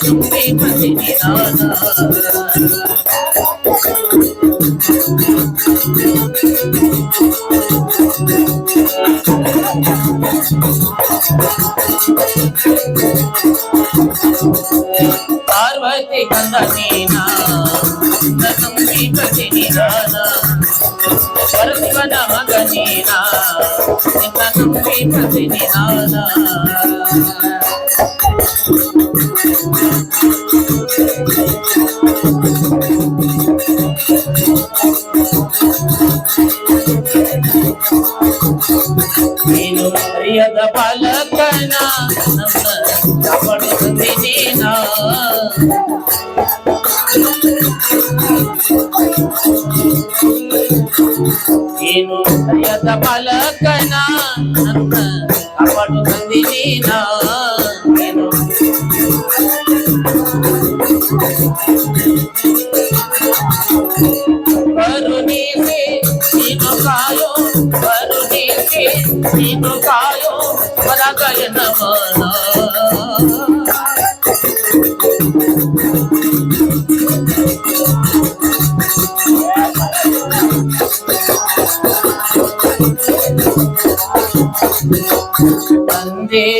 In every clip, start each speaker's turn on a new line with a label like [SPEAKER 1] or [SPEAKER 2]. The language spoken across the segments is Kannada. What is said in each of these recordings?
[SPEAKER 1] శ్రీమతి పార్వతి కందీనా శ్రీమతి నిరాధా పరశివన మగనీనా నిన్న శ్రీమతి నిరాధా ಬಾಲಕನ ನಮ್ಮ ಕಾಪಾಡುತ್ತದೆ ನೀನ ನೀನು ಹರಿಯದ ಬಾಲಕನ ನಮ್ಮ ಕಾಪಾಡುತ್ತದೆ ನೀನ ನೀನು ಕರುಣಿಸಿ ನೀನು ಕಾಯೋ ಕರುಣಿಸಿ ನೀನು ಕಾಯೋ Sunday.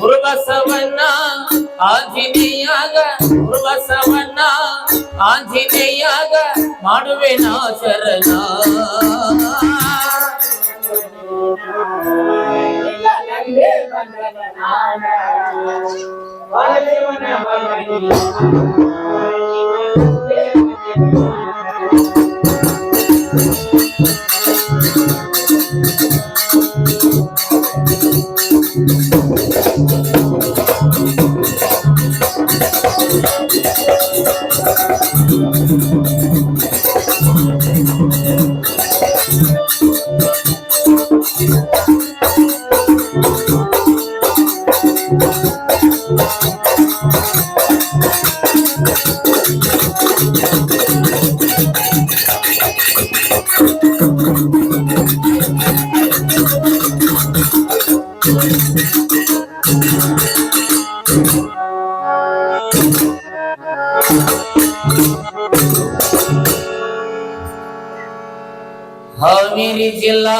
[SPEAKER 1] ಗುರುಬಸವನ್ನ ಆಂಜನೇಯಾಗ ಗುರುಬಸವನ್ನ ಆಂಜನೇಯಾಗ ಮಾಡುವೆ ನಾ ಶರಣ. ಹಾವೇರಿ ಜಿಲ್ಲಾ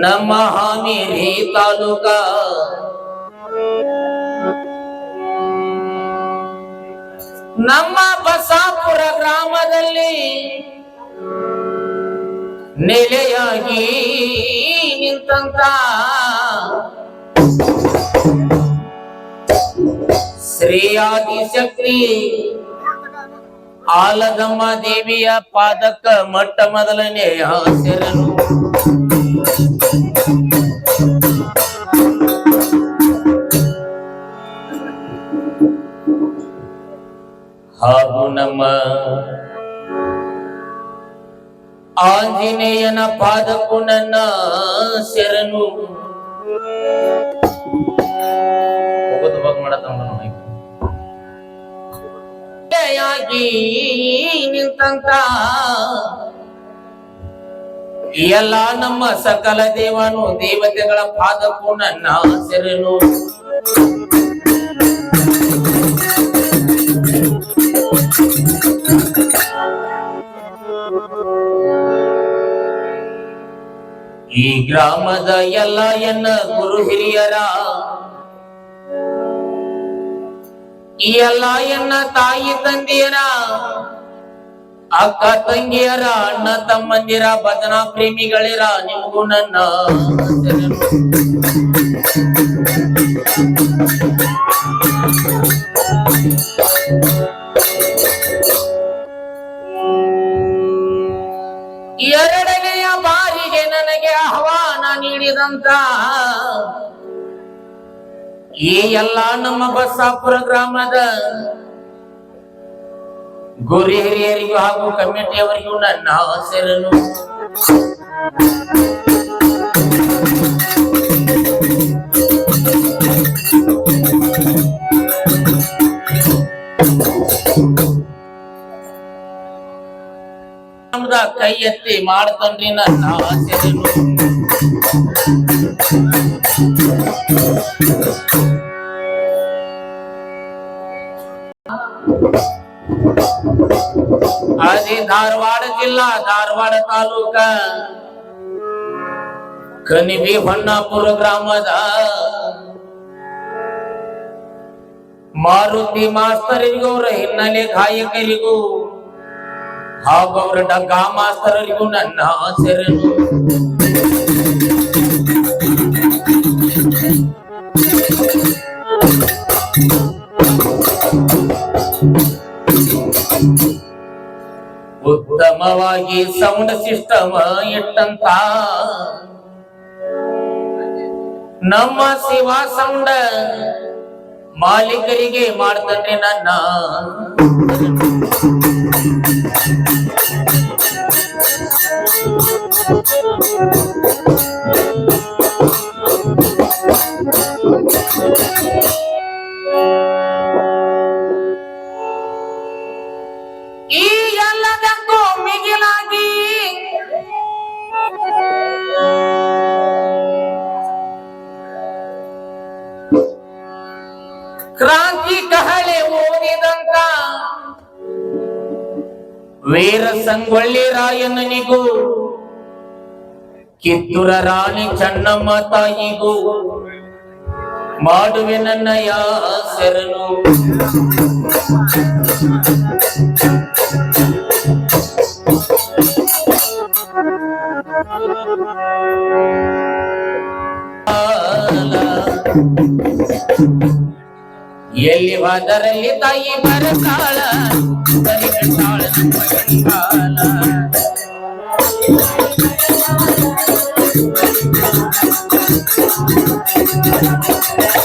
[SPEAKER 1] ನಮ್ಮ ಹಾವೇರಿ ತಾಲೂಕ. ನಮ್ಮ ಬಸಾಪುರ ಗ್ರಾಮದಲ್ಲಿ ನೆಲೆಯಾಗಿ ನಿಂತಂತ. ಶ್ರೀ ಆದಿಶಕ್ತಿ ಆಲದಮ್ಮ ದೇವಿಯ ಪಾದಕ ಮೊಟ್ಟ ಮೊದಲನೇ ಹೆಸರನು ಹಾಗೂ ನಮ್ಮ ಆಂಜನೇಯನ ಪಾದಕ್ಕೂ ನನ್ನ ಶರಣು ಹೋಗೋದು ಹೋಗ್ ಮಾಡತ್ತಂಬ ಆಗಿ ನಿಂತಂತ. ಎಲ್ಲ ನಮ್ಮ ಸಕಲ ದೇವನು ದೇವತೆಗಳ ಪಾದಕ್ಕೂ ನನ್ನ ಶರಣು ಈ ಗ್ರಾಮದ ಎಲ್ಲ ಎನ್ನ ಗುರು ಹಿರಿಯರ ಈ ಎಲ್ಲ ಎನ್ನ ತಾಯಿ ತಂದೆಯರ, ಅಕ್ಕ ತಂಗಿಯರ, ಅಣ್ಣ ತಮ್ಮಂದಿರ, ಭಜನಾ ಪ್ರೇಮಿಗಳಿರ, ನಿಮಗೂ ನನ್ನ. ಎರಡನೆಯ ಬಾರಿಗೆ ನನಗೆ ಆಹ್ವಾನ ನೀಡಿದಂತ ಈ ಎಲ್ಲ ನಮ್ಮ ಬಸ್ಸಾಪುರ ಗ್ರಾಮದ ಗುರಿ ಹಿರಿಯರಿಗೂ ಹಾಗೂ ಕಮಿಟಿಯವರಿಗೂ ನನ್ನ ಹೆಸರನ್ನು. ಕೈ ಎತ್ತಿ ಮಾಡ್ತನ್ರಿ ನನ್ನ ಹೆಸರನ್ನು. ಅದೇ ಧಾರವಾಡ ಜಿಲ್ಲಾ ಧಾರವಾಡ ತಾಲೂಕ ಕನಿಬಿ ಹೊನ್ನಾಪುರ ಗ್ರಾಮದ ಮಾರುತಿ ಮಾಸ್ತರಿಗೂ ಅವರ ಹಿನ್ನೆಲೆ ಗಾಯಕರಿಗೂ ಹಾಗೂ ಅವರ ಡಗ್ಗಾ ಮಾಸ್ತರರಿಗೂ ನನ್ನ ಹೆಸರನ್ನು ಉತ್ತಮವಾಗಿ ಸೌಂಡ್ ಸಿಸ್ಟಮ್ ಇಟ್ಟಂತ. ನಮ್ಮ ಶಿವ ಸೌಂಡ್ ಮಾಲೀಕರಿಗೆ ಮಾಡ್ತಾನೆ ನನ್ನ. ಈ ಕ್ರಾಂತಿ ಕಹಳೆ ಓದಿದಂತ ವೀರ ಸಂಗೊಳ್ಳಿ ರಾಯನಿಗೂ ಕಿತ್ತೂರ ರಾಣಿ ಚನ್ನಮ್ಮ ತಾಯಿಗೂ ಮಾಡುವೆ ನನ್ನ ಶರಣು ಎಲ್ಲಿ ಹೋದರಲ್ಲಿ ತಾಯಿ ಬರತಾಳ ಸರಿ ಕಂಡಾಳ ನಮ್ಮ ಗಂಗಾಲ. ಎಲ್ಲಿ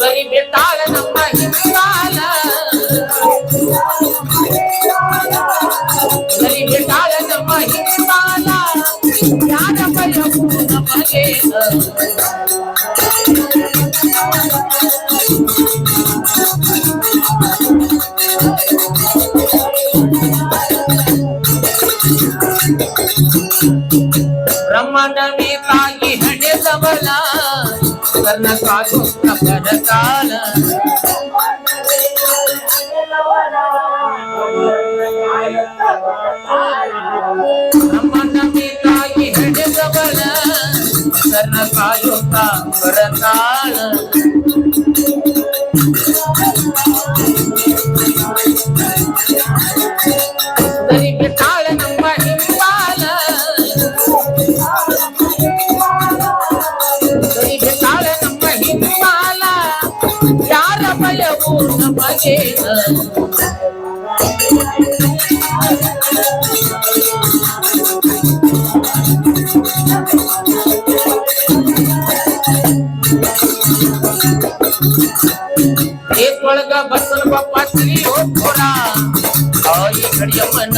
[SPEAKER 1] गरिबिताल नम्मा हिमाल गरिबिताल नम्मा हिमाल याद पर हम नमः ಭಯವು ನಮಗೇನ ಏಕೊಳಗ ಬಸನ ಬಪ್ಪತ್ರಿ ಹೋಗ್ಬೋರ ಆಯಿ ಕಡಿಯಮ್ಮನ